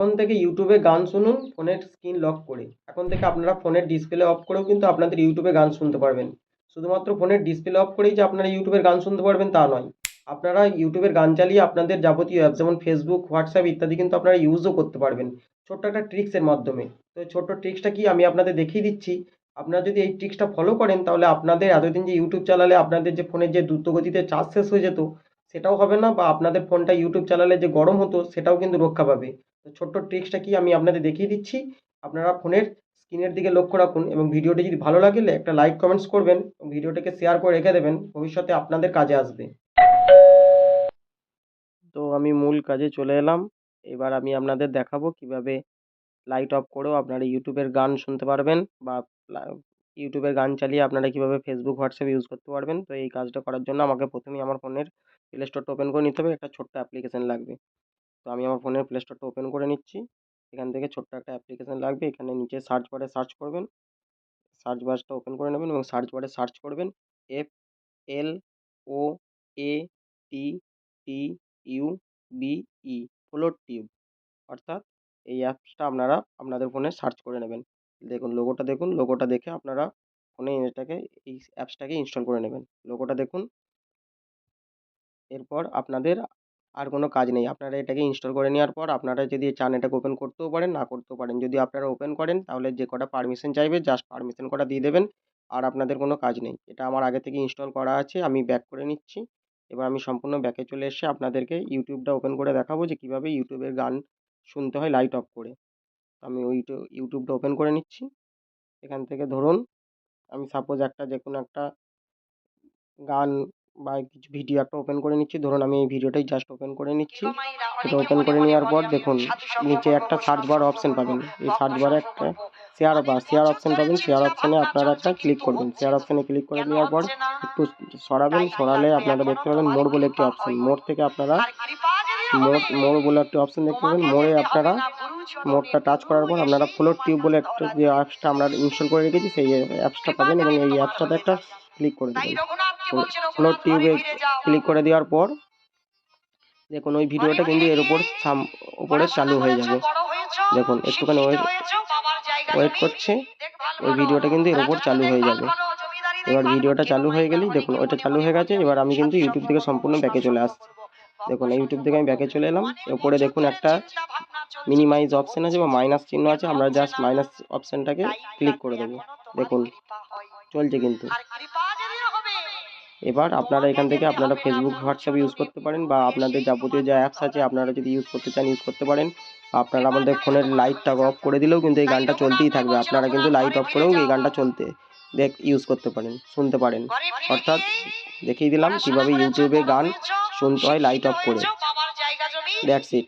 এখন থেকে ইউটিউবে গান শুনুন, ফোনের স্ক্রিন লক করে। এখন থেকে আপনারা ফোনের ডিসপ্লে অফ করেও কিন্তু আপনাদের ইউটিউবে গান শুনতে পারবেন। শুধুমাত্র ফোনের ডিসপ্লে অফ করেই যে আপনারা ইউটিউবের গান শুনতে পারবেন তা নয়। আপনারা ইউটিউবের গান চালিয়ে আপনাদের যাবতীয় অ্যাপ যেমন ফেসবুক হোয়াটসঅ্যাপ ইত্যাদি কিন্তু আপনারা ইউজও করতে পারবেন। ছোট্ট একটা ট্রিক্সের মাধ্যমে। তো ছোট্ট ট্রিক্সটা কি আমি আপনাদের দেখিয়ে দিচ্ছি। আপনারা যদি এই ট্রিক্সটা ফলো করেন, তাহলে আপনাদের এতদিন যে ইউটিউব চালালে আপনাদের যে ফোনের যে দ্রুতগতিতে চার্জ শেষ হয়ে যেত, সেটাও হবে না বা আপনাদের ফোনটা ইউটিউব চালালে যে গরম হতো, সেটাও কিন্তু রক্ষা পাবে। তো ছোট্ট ট্রিক্সটা কি আমি আপনাদের দেখিয়ে দিচ্ছি। আপনারা ফোনের স্ক্রিনের দিকে লক্ষ্য রাখুন এবং ভিডিওটি যদি ভালো লাগলে একটা লাইক কমেন্টস করবেন এবং ভিডিওটাকে শেয়ার করে রেখে দেবেন, ভবিষ্যতে আপনাদের কাজে আসবে। তো আমি মূল কাজে চলে এলাম। এবার আমি আপনাদের দেখাবো কীভাবে লাইট অফ করেও আপনারা ইউটিউবের গান শুনতে পারবেন বা ইউটিউবের গান চালিয়ে আপনারা কীভাবে ফেসবুক হোয়াটসঅ্যাপ ইউজ করতে পারবেন। তো এই কাজটা করার জন্য আমাকে প্রথমেই আমার ফোনের প্লে স্টোরটা ওপেন করে নিতে হবে। একটা ছোট্ট অ্যাপ্লিকেশন লাগবে। তো আমি আমার ফোনের প্লে স্টোরটা ওপেন করে নিচ্ছি। এখান থেকে ছোট্ট একটা অ্যাপ্লিকেশন লাগবে। এখানে নিচে সার্চ বারে সার্চ করবেন। সার্চ বারটা ওপেন করে নেবেন এবং সার্চ বারে সার্চ করবেন F L O A T T U B E tube অর্থাৎ এই অ্যাপসটা আপনারা আপনাদের ফোনে সার্চ করে নেবেন। দেখুন লোগোটা দেখুন। লোগোটা দেখে আপনারা ফোনে এটাকে, এই অ্যাপসটাকে ইনস্টল করে নেবেন। লোগোটা দেখুন। এরপর আপনাদের আর কোনো কাজ নেই। আপনারা এটাকে ইনস্টল করে নেওয়ার পর আপনারা যদি চান এটাকে ওপেন করতেও পারেন, না করতেও পারেন, যদি আপনারা ওপেন করেন তাহলে যে কটা পারমিশন চাইবে জাস্ট পারমিশন কটা দিয়ে দেবেন আর আপনাদের কোনো কাজ নেই। এটা আমার আগে থেকে ইনস্টল করা আছে, আমি ব্যাক করে নিচ্ছি। এবার আমি সম্পূর্ণ ব্যাকে চলে এসে আপনাদেরকে ইউটিউবটা ওপেন করে দেখাবো যে কীভাবে ইউটিউবের গান শুনতে হয় লাইট অফ করে। আমি ওই ইউটিউবটা ওপেন করে নিচ্ছি। এখান থেকে ধরুন, আমি সাপোজ একটা যে কোনো একটা গান বা কিছু ভিডিও একটা ওপেন করে নিচ্ছি। ধরুন আমি এই ভিডিওটাই জাস্ট ওপেন করে নিচ্ছি। এটা ওপেন করে নেওয়ার পর দেখুন নিচে একটা সার্চ বার অপশন পাবেন। এই সার্চ বারে একটা শেয়ার বা শেয়ার অপশন পাবেন। শেয়ার অপশনে আপনারা একটা ক্লিক করবেন। শেয়ার অপশনে ক্লিক করে নেওয়ার পর একটু সরাবেন সরালে আপনারা দেখতে পাবেন মোর বলে একটি অপশন মোর থেকে আপনারা মোর মোর বলে? একটি অপশন দেখতে পাবেন। মোড়ে আপনারা মোডটা টাচ করার পর আপনারা ফ্লোর টিউব বলে একটা যে অ্যাপসটা আমরা ইনস্টল করে রেখেছি সেই অ্যাপসটা পাবেন এবং এই অ্যাপসটাতে একটা ক্লিক করে দেবেন। ফ্লোর টিউবে ক্লিক করে দেওয়ার পর দেখুন ওই ভিডিওটা কিন্তু এর উপর সাম উপরে চালু হয়ে যাবে। দেখুন একটুখানি ওয়েট ওয়েট করছে। ওই ভিডিওটা কিন্তু এর উপর চালু হয়ে যাবে। এবার ভিডিওটা চালু হয়ে গেলেই দেখুন ওইটা চালু হয়ে গেছে এবার আমি কিন্তু ইউটিউব থেকে সম্পূর্ণ ব্যাকে চলে আসছি। দেখুন ইউটিউব থেকে আমি ব্যাকে চলে এলাম। উপরে দেখুন একটা মিনিমাইজ অপশন আছে বা মাইনাস চিহ্ন আছে আমরা জাস্ট মাইনাস অপশনটাকে ক্লিক করে দেবো। দেখুন চলছে কিন্তু। এবার আপনারা এখান থেকে আপনারা ফেসবুক হোয়াটসঅ্যাপ ইউজ করতে পারেন বা আপনাদের যাবতীয় যা অ্যাপস আছে আপনারা যদি ইউজ করতে চান ইউজ করতে পারেন আপনারা আমাদের ফোনের লাইটটা অফ করে দিলেও কিন্তু এই গানটা চলতেই থাকবে আপনারা কিন্তু লাইট অফ করেও এই গানটা চলতে দেখ ইউজ করতে পারেন শুনতে পারেন অর্থাৎ দেখিয়ে দিলাম কীভাবে ইউটিউবে গান শুনতে হয় লাইট অফ করে দ্যাটস ইট